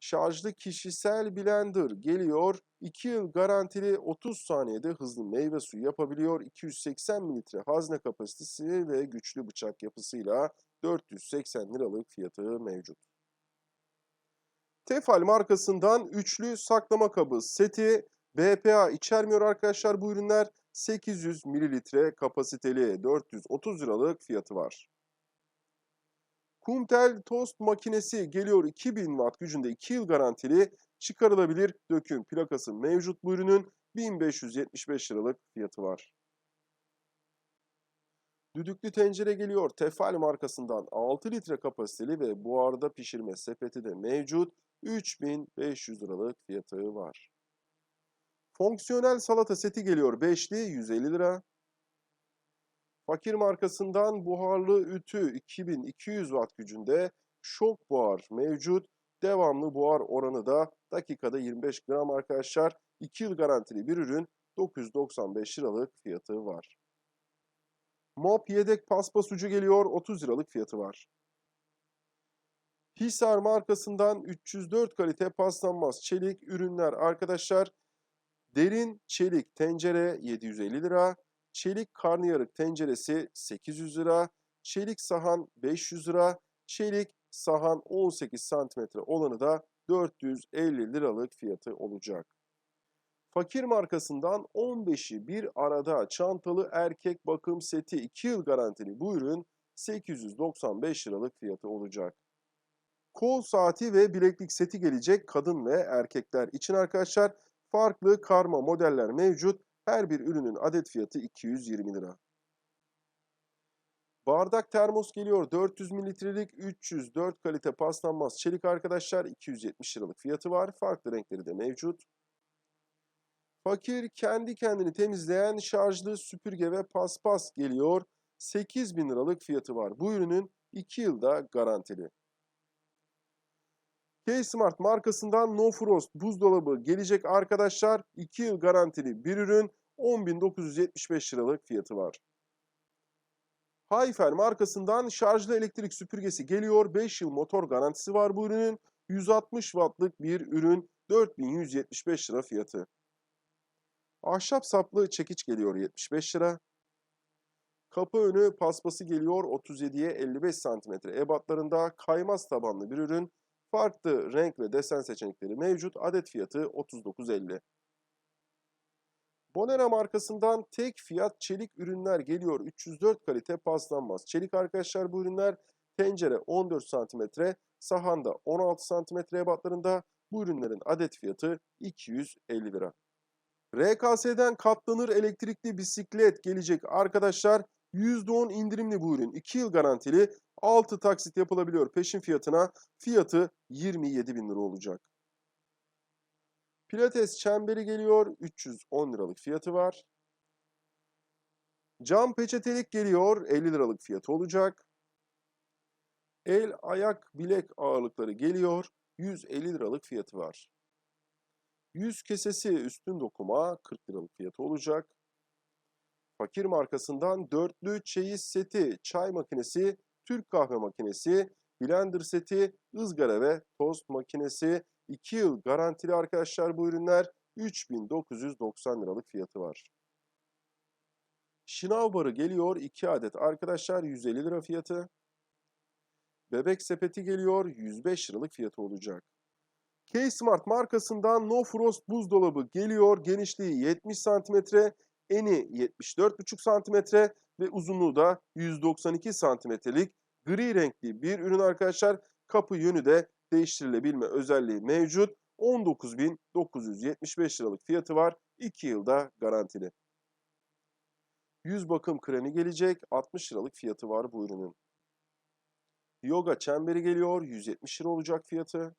şarjlı kişisel blender geliyor. 2 yıl garantili 30 saniyede hızlı meyve suyu yapabiliyor. 280 mililitre hazne kapasitesi ve güçlü bıçak yapısıyla 480 liralık fiyatı mevcut. Tefal markasından üçlü saklama kabı seti BPA içermiyor arkadaşlar bu ürünler. 800 mililitre kapasiteli 430 liralık fiyatı var. Kumtel tost makinesi geliyor 2000 watt gücünde 2 yıl garantili çıkarılabilir döküm plakası mevcut bu ürünün 1575 liralık fiyatı var. Düdüklü tencere geliyor Tefal markasından 6 litre kapasiteli ve buharda pişirme sepeti de mevcut 3500 liralık fiyatı var. Fonksiyonel salata seti geliyor 5'li 150 lira. Fakir markasından buharlı ütü 2200 watt gücünde şok buhar mevcut. Devamlı buhar oranı da dakikada 25 gram arkadaşlar. 2 yıl garantili bir ürün 995 liralık fiyatı var. Mop yedek paspas ucu geliyor 30 liralık fiyatı var. Hisar markasından 304 kalite paslanmaz çelik ürünler arkadaşlar. Derin çelik tencere 750 lira. Çelik karnıyarık tenceresi 800 lira. Çelik sahan 500 lira. Çelik sahan 18 santimetre olanı da 450 liralık fiyatı olacak. Fakir markasından 15'i bir arada çantalı erkek bakım seti 2 yıl garantili bu ürün 895 liralık fiyatı olacak. Kol saati ve bileklik seti gelecek kadın ve erkekler için arkadaşlar. Farklı karma modeller mevcut. Her bir ürünün adet fiyatı 220 lira. Bardak termos geliyor 400 mililitrelik 304 kalite paslanmaz çelik arkadaşlar 270 liralık fiyatı var. Farklı renkleri de mevcut. Fakir kendi kendini temizleyen şarjlı süpürge ve paspas geliyor. 8000 liralık fiyatı var. Bu ürünün 2 yılda garantili. K-Smart markasından No Frost buzdolabı gelecek arkadaşlar. 2 yıl garantili bir ürün 10.975 liralık fiyatı var. Hayfer markasından şarjlı elektrik süpürgesi geliyor. 5 yıl motor garantisi var bu ürünün. 160 wattlık bir ürün 4175 lira fiyatı. Ahşap saplı çekiç geliyor 75 lira. Kapı önü paspası geliyor 37'ye 55 cm ebatlarında kaymaz tabanlı bir ürün. Farklı renk ve desen seçenekleri mevcut. Adet fiyatı 39.50. Bonera markasından tek fiyat çelik ürünler geliyor. 304 kalite paslanmaz. Çelik arkadaşlar bu ürünler tencere 14 cm, sahanda 16 cm ebatlarında. Bu ürünlerin adet fiyatı 250 lira. RKS'den katlanır elektrikli bisiklet gelecek arkadaşlar. %10 indirimli bu ürün. 2 yıl garantili. 6 taksit yapılabiliyor peşin fiyatına. Fiyatı 27 bin lira olacak. Pilates çemberi geliyor. 310 liralık fiyatı var. Cam peçetelik geliyor. 50 liralık fiyatı olacak. El, ayak, bilek ağırlıkları geliyor. 150 liralık fiyatı var. Yüz kesesi üstün dokuma 40 liralık fiyatı olacak. Fakir markasından dörtlü çeyiz seti, çay makinesi, Türk kahve makinesi, blender seti, ızgara ve tost makinesi 2 yıl garantili arkadaşlar bu ürünler 3990 liralık fiyatı var. Şınav geliyor 2 adet arkadaşlar 150 lira fiyatı. Bebek sepeti geliyor 105 liralık fiyatı olacak. K-Smart markasından No Frost buzdolabı geliyor. Genişliği 70 cm, eni 74,5 cm ve uzunluğu da 192 santimetrelik gri renkli bir ürün arkadaşlar. Kapı yönü de değiştirilebilme özelliği mevcut. 19.975 liralık fiyatı var. 2 yılda garantili. Yüz bakım kremi gelecek. 60 liralık fiyatı var bu ürünün. Yoga çemberi geliyor. 170 lira olacak fiyatı.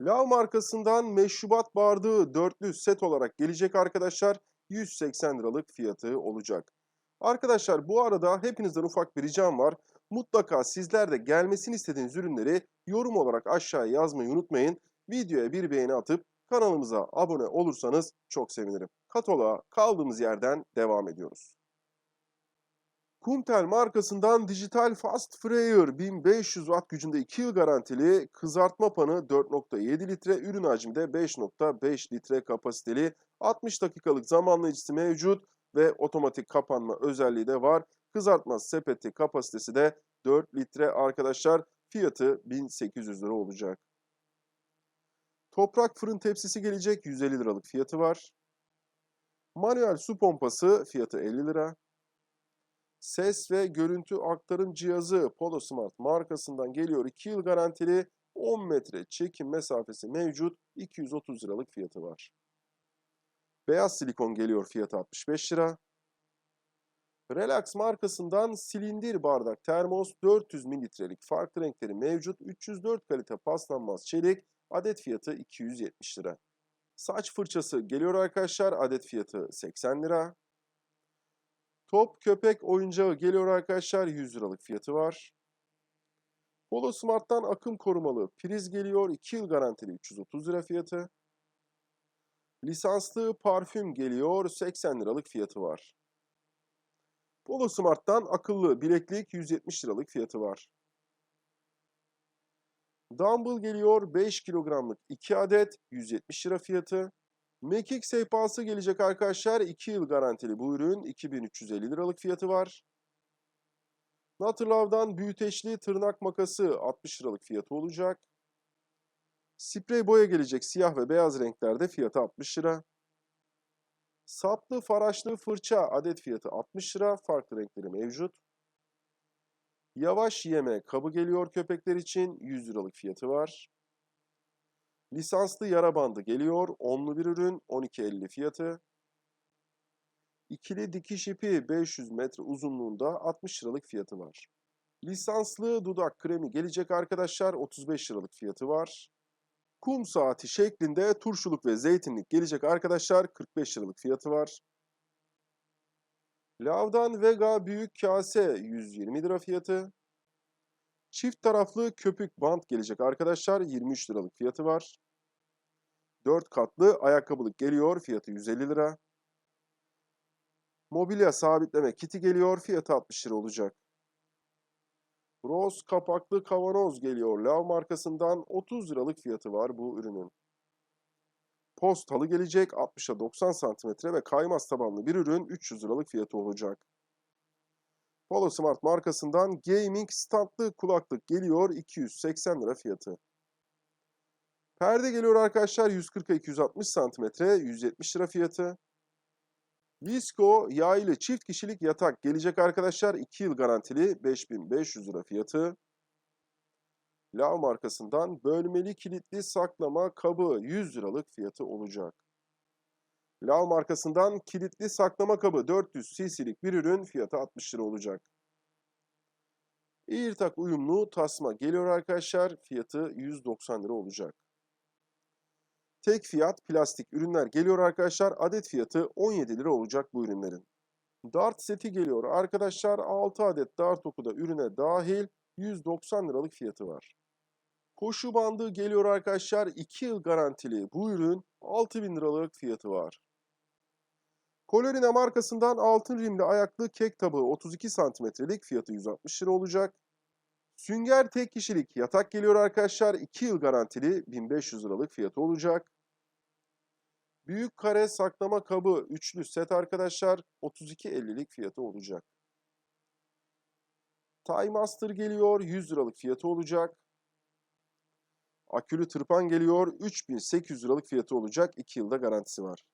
Lav markasından meşrubat bardağı dörtlü set olarak gelecek arkadaşlar. 180 liralık fiyatı olacak. Arkadaşlar bu arada hepinizden ufak bir ricam var. Mutlaka sizler de gelmesini istediğiniz ürünleri yorum olarak aşağıya yazmayı unutmayın. Videoya bir beğeni atıp kanalımıza abone olursanız çok sevinirim. Kataloğa kaldığımız yerden devam ediyoruz. Kumtel markasından dijital fast fryer 1500 watt gücünde 2 yıl garantili kızartma panı 4.7 litre ürün hacmi de 5.5 litre kapasiteli 60 dakikalık zamanlayıcısı mevcut ve otomatik kapanma özelliği de var. Kızartma sepeti kapasitesi de 4 litre arkadaşlar. Fiyatı 1800 lira olacak. Toprak fırın tepsisi gelecek 150 liralık fiyatı var. Manuel su pompası fiyatı 50 lira. Ses ve görüntü aktarım cihazı Polo Smart markasından geliyor. 2 yıl garantili 10 metre çekim mesafesi mevcut. 230 liralık fiyatı var. Beyaz silikon geliyor fiyatı 65 lira. Relax markasından silindir bardak termos 400 mililitrelik farklı renkleri mevcut. 304 kalite paslanmaz çelik adet fiyatı 270 lira. Saç fırçası geliyor arkadaşlar adet fiyatı 80 lira. Top köpek oyuncağı geliyor arkadaşlar 100 liralık fiyatı var. Polo Smart'tan akım korumalı priz geliyor 2 yıl garantili 330 lira fiyatı. Lisanslı parfüm geliyor 80 liralık fiyatı var. Polo Smart'tan akıllı bileklik 170 liralık fiyatı var. Dumbbell geliyor 5 kilogramlık 2 adet 170 lira fiyatı. Mekik sehpası gelecek arkadaşlar 2 yıl garantili bu ürün 2350 liralık fiyatı var. Naturlove'dan büyüteçli tırnak makası 60 liralık fiyatı olacak. Sprey boya gelecek siyah ve beyaz renklerde fiyatı 60 lira. Saplı faraşlı fırça adet fiyatı 60 lira. Farklı renkleri mevcut. Yavaş yeme kabı geliyor köpekler için 100 liralık fiyatı var. Lisanslı yara bandı geliyor. Onlu bir ürün 12.50 fiyatı. İkili dikiş ipi 500 metre uzunluğunda 60 liralık fiyatı var. Lisanslı dudak kremi gelecek arkadaşlar 35 liralık fiyatı var. Kum saati şeklinde turşuluk ve zeytinlik gelecek arkadaşlar 45 liralık fiyatı var. Lavdan Vega büyük kase 120 lira fiyatı. Çift taraflı köpük bant gelecek arkadaşlar 23 liralık fiyatı var. 4 katlı ayakkabılık geliyor fiyatı 150 lira. Mobilya sabitleme kiti geliyor fiyatı 60 lira olacak. Rose kapaklı kavanoz geliyor. Lav markasından 30 liralık fiyatı var bu ürünün. Post halı gelecek 60'a 90 cm ve kaymaz tabanlı bir ürün 300 liralık fiyatı olacak. Polo Smart markasından gaming standlı kulaklık geliyor 280 lira fiyatı. Perde geliyor arkadaşlar 140'a 260 cm 170 lira fiyatı. Visco yaylı çift kişilik yatak gelecek arkadaşlar 2 yıl garantili 5500 lira fiyatı. Lav markasından bölmeli kilitli saklama kabı 100 liralık fiyatı olacak. Lav markasından kilitli saklama kabı 400 cc'lik bir ürün fiyatı 60 lira olacak. AirTag uyumlu tasma geliyor arkadaşlar fiyatı 190 lira olacak. Tek fiyat plastik ürünler geliyor arkadaşlar. Adet fiyatı 17 lira olacak bu ürünlerin. Dart seti geliyor arkadaşlar. 6 adet dart oku da ürüne dahil 190 liralık fiyatı var. Koşu bandı geliyor arkadaşlar. 2 yıl garantili bu ürün 6000 liralık fiyatı var. Colorina markasından altın rimli ayaklı kek tabağı 32 santimetrelik fiyatı 160 lira olacak. Sünger tek kişilik yatak geliyor arkadaşlar. 2 yıl garantili 1500 liralık fiyatı olacak. Büyük kare saklama kabı üçlü set arkadaşlar 32.50'lik fiyatı olacak. Time Master geliyor 100 liralık fiyatı olacak. Akülü tırpan geliyor 3800 liralık fiyatı olacak 2 yılda garantisi var.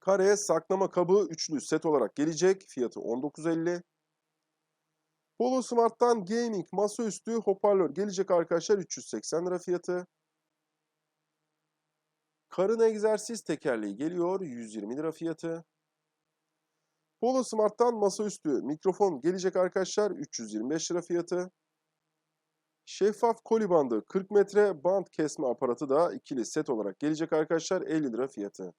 Kare saklama kabı üçlü set olarak gelecek fiyatı 19.50. Polo Smart'tan gaming masaüstü hoparlör gelecek arkadaşlar 380 lira fiyatı. Karın egzersiz tekerleği geliyor 120 lira fiyatı. Polo Smart'tan masaüstü mikrofon gelecek arkadaşlar 325 lira fiyatı. Şeffaf koli bandı 40 metre band kesme aparatı da ikili set olarak gelecek arkadaşlar 50 lira fiyatı.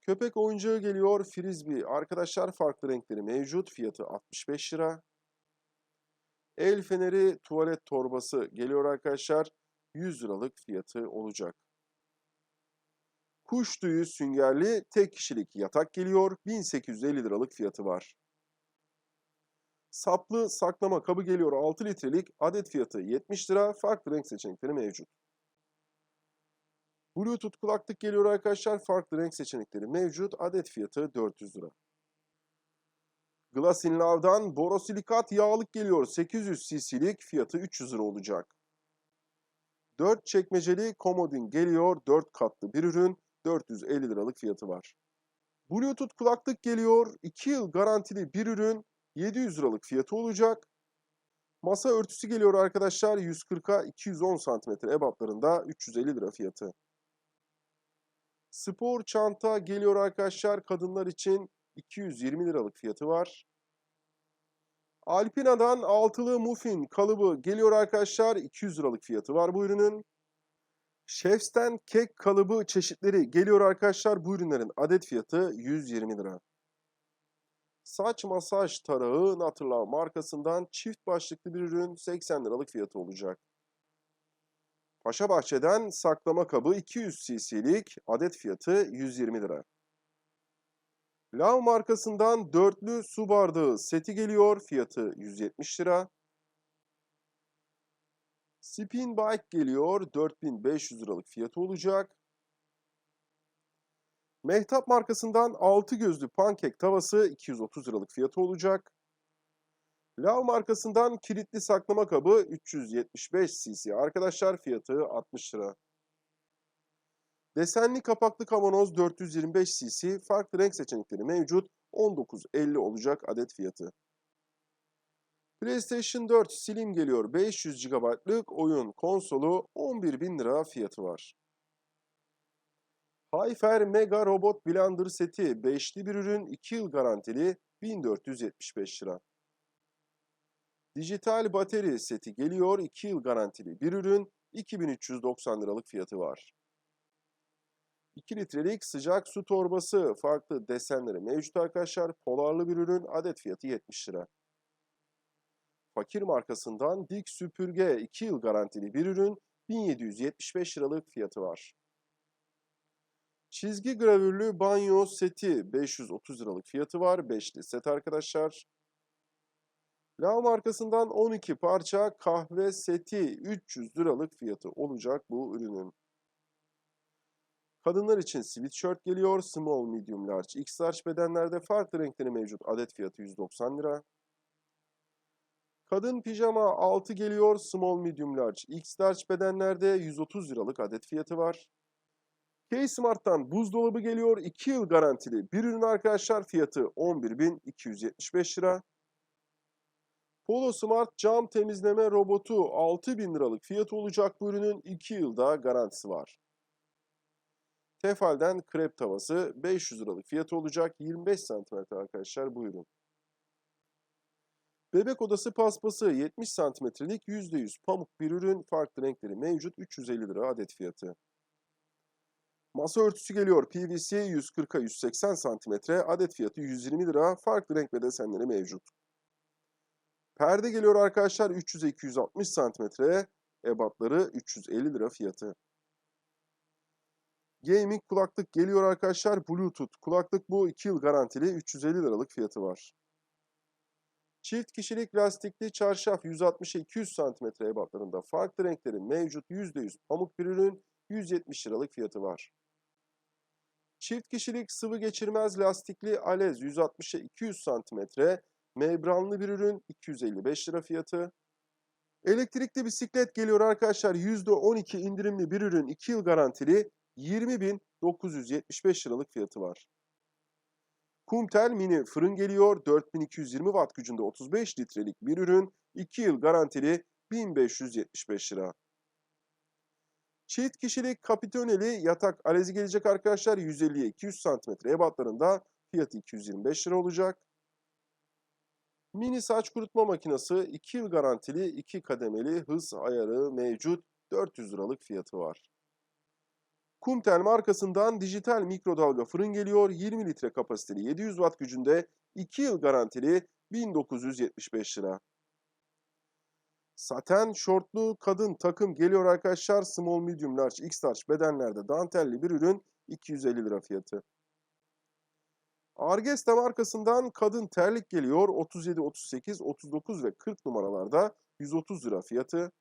Köpek oyuncağı geliyor frisbee arkadaşlar farklı renkleri mevcut fiyatı 65 lira. El feneri tuvalet torbası geliyor arkadaşlar 100 liralık fiyatı olacak. Kuş tüyü süngerli tek kişilik yatak geliyor. 1850 liralık fiyatı var. Saplı saklama kabı geliyor 6 litrelik. Adet fiyatı 70 lira. Farklı renk seçenekleri mevcut. Bluetooth kulaklık geliyor arkadaşlar. Farklı renk seçenekleri mevcut. Adet fiyatı 400 lira. Glass in Love'dan borosilikat yağlık geliyor. 800 cc'lik fiyatı 300 lira olacak. 4 çekmeceli komodin geliyor. 4 katlı bir ürün. 450 liralık fiyatı var. Bluetooth kulaklık geliyor. 2 yıl garantili bir ürün. 700 liralık fiyatı olacak. Masa örtüsü geliyor arkadaşlar. 140'a 210 cm ebatlarında 350 lira fiyatı. Spor çanta geliyor arkadaşlar. Kadınlar için 220 liralık fiyatı var. Alpina'dan altılı muffin kalıbı geliyor arkadaşlar. 200 liralık fiyatı var bu ürünün. Chefs'ten kek kalıbı çeşitleri geliyor arkadaşlar. Bu ürünlerin adet fiyatı 120 lira. Saç masaj tarağı Naturlav markasından çift başlıklı bir ürün 80 liralık fiyatı olacak. Paşa Bahçe'den saklama kabı 200 cc'lik adet fiyatı 120 lira. Lav markasından dörtlü su bardağı seti geliyor. Fiyatı 170 lira. Spin Bike geliyor. 4500 liralık fiyatı olacak. Mehtap markasından 6 gözlü pankek tavası 230 liralık fiyatı olacak. Lav markasından kilitli saklama kabı 375 cc. Arkadaşlar fiyatı 60 lira. Desenli kapaklı kavanoz 425 cc. Farklı renk seçenekleri mevcut. 19.50 olacak adet fiyatı. PlayStation 4 Slim geliyor. 500 GB'lık oyun konsolu 11.000 lira fiyatı var. Hyfer Mega Robot Blender seti 5'li bir ürün 2 yıl garantili 1475 lira. Dijital bateri seti geliyor 2 yıl garantili bir ürün 2390 liralık fiyatı var. 2 litrelik sıcak su torbası farklı desenleri mevcut arkadaşlar. Polarlı bir ürün adet fiyatı 70 lira. Fakir markasından dik süpürge 2 yıl garantili bir ürün 1775 liralık fiyatı var. Çizgi gravürlü banyo seti 530 liralık fiyatı var. 5'li set arkadaşlar. La markasından 12 parça kahve seti 300 liralık fiyatı olacak bu ürünün. Kadınlar için sweatshirt geliyor. Small, medium, large, x large bedenlerde farklı renkleri mevcut. Adet fiyatı 190 lira. Kadın pijama 6 geliyor. Small, medium, large, x large bedenlerde 130 liralık adet fiyatı var. K-Smart'tan buzdolabı geliyor. 2 yıl garantili bir ürün arkadaşlar. Fiyatı 11.275 lira. Polo Smart cam temizleme robotu 6000 liralık fiyatı olacak bu ürünün 2 yılda garantisi var. Tefal'den krep tavası 500 liralık fiyatı olacak 25 cm arkadaşlar bu ürün. Bebek odası paspası 70 santimetrelik %100 pamuk bir ürün farklı renkleri mevcut 350 lira adet fiyatı. Masa örtüsü geliyor PVC 140'a 180 santimetre adet fiyatı 120 lira farklı renk ve desenleri mevcut. Perde geliyor arkadaşlar 300'e 260 santimetre ebatları 350 lira fiyatı. Gaming kulaklık geliyor arkadaşlar. Bluetooth kulaklık bu 2 yıl garantili 350 liralık fiyatı var. Çift kişilik lastikli çarşaf 160-200 cm ebatlarında farklı renkleri mevcut %100 pamuk bir ürün 170 liralık fiyatı var. Çift kişilik sıvı geçirmez lastikli alez 160-200 cm membranlı bir ürün 255 lira fiyatı. Elektrikli bisiklet geliyor arkadaşlar %12 indirimli bir ürün 2 yıl garantili 20.975 liralık fiyatı var. Kumtel mini fırın geliyor. 4220 watt gücünde 35 litrelik bir ürün. 2 yıl garantili 1575 lira. Çift kişilik kapitoneli yatak alezi gelecek arkadaşlar. 150'ye 200 cm ebatlarında fiyatı 225 lira olacak. Mini saç kurutma makinesi 2 yıl garantili 2 kademeli hız ayarı mevcut 400 liralık fiyatı var. Kumtel markasından dijital mikrodalga fırın geliyor. 20 litre kapasiteli 700 watt gücünde 2 yıl garantili 1975 lira. Saten şortlu kadın takım geliyor arkadaşlar. Small, medium, large, x large bedenlerde dantelli bir ürün 250 lira fiyatı. Argesta markasından kadın terlik geliyor. 37, 38, 39 ve 40 numaralarda 130 lira fiyatı.